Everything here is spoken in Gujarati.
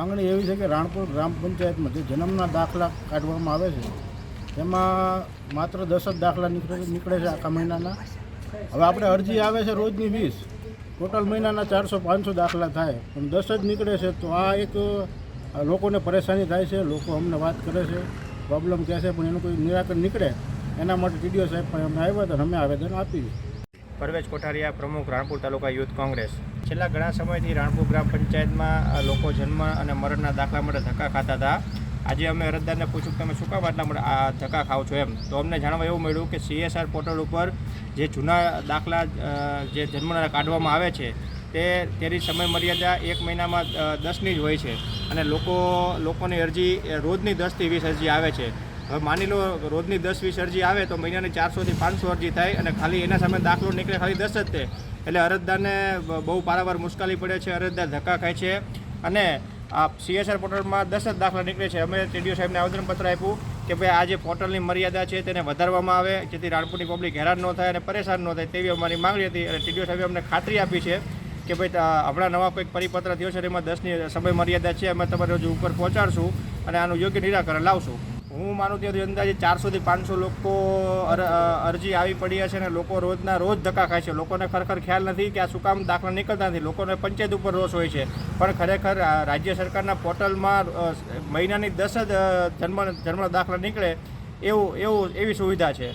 માંગણી એવી છે કે રાણપુર ગ્રામ પંચાયતમાં જે જન્મના દાખલા કાઢવામાં આવે છે. તેમાં માત્ર દસ જ દાખલા નીકળે નીકળે છે આખા મહિનાના. હવે આપણે અરજી આવે છે રોજની વીસ. ટોટલ મહિનાના ચારસો પાંચસો દાખલા થાય. પણ દસ જ નીકળે છે તો આ એક લોકોને પરેશાની થાય છે. લોકો અમને વાત કરે છે, પ્રોબ્લેમ કહે છે, પણ એનું કોઈ નિરાકરણ નીકળે. એના માટે ટીડીઓ સાહેબ પણ અમે આવ્યા હતા અમે આવેદન આપ્યું પરવેજ કોઠારિયા પ્રમુખ રાણપુર તાલુકા યુથ કોંગ્રેસ. છેલ્લા ઘણા સમયથી રાણપુર ગ્રામ પંચાયતમાં લોકો જન્મ અને મરણના દાખલા માટે ધક્કા ખાતા હતા. આજે અમે અરજદારને પૂછ્યું કે તમે શું કામ આટલા માટે, આ, ધક્કા ખાવ છો એમ. તો અમને જાણવા એવું મળ્યું કે સીએસઆર પોર્ટલ ઉપર જે જૂના દાખલા જે જન્મના કાઢવામાં આવે છે, તે, તેની સમય મર્યાદા એક મહિનામાં દસની જ હોય છે. અને લોકો, લોકોની અરજી રોજની દસથી વીસ અરજી આવે છે. હવે માની લો રોજની દસ વીસ અરજી આવે તો મહિનાની ચારસોથી પાંચસો અરજી થાય અને ખાલી એના સામે દાખલો નીકળે ખાલી દસ જ તે. એટલે અરજદારને બહુ પારાવાર મુશ્કેલી પડે છે, અરજદાર ધક્કા ખાય છે અને આ સીએસઆર પોર્ટલમાં દસ જ દાખલા નીકળે છે. અમે ટીડીઓ સાહેબને આવેદનપત્ર આપ્યું કે ભાઈ આ જે પોર્ટલની મર્યાદા છે તેને વધારવામાં આવે જેથી રાણપુરની પબ્લિક હેરાન ન થાય અને પરેશાન ન થાય તેવી અમારી માંગણી હતી અને ટીડીઓ સાહેબે અમને ખાતરી આપી છે કે ભાઈ હમણાં નવા કોઈક પરિપત્ર થયો છે એમાં દસની સમય મર્યાદા છે, અમે તમારે હજુ ઉપર પહોંચાડશું અને આનું યોગ્ય નિરાકરણ લાવશું. હું માનું ત્યાં અંદાજે ચારસોથી પાંચસો લોકો અરજી આવી પડી છે અને લોકો રોજના રોજ ધક્કા ખાય છે. લોકોને ખરેખર ખ્યાલ નથી કે આ શું કામ દાખલા નીકળતા નથી. લોકોને પંચાયત ઉપર રોષ હોય છે. પણ ખરેખર રાજ્ય સરકારના પોર્ટલમાં મહિનાની દસ જ જન્મ જન્મ દાખલા નીકળે એવું એવું, એવી સુવિધા છે.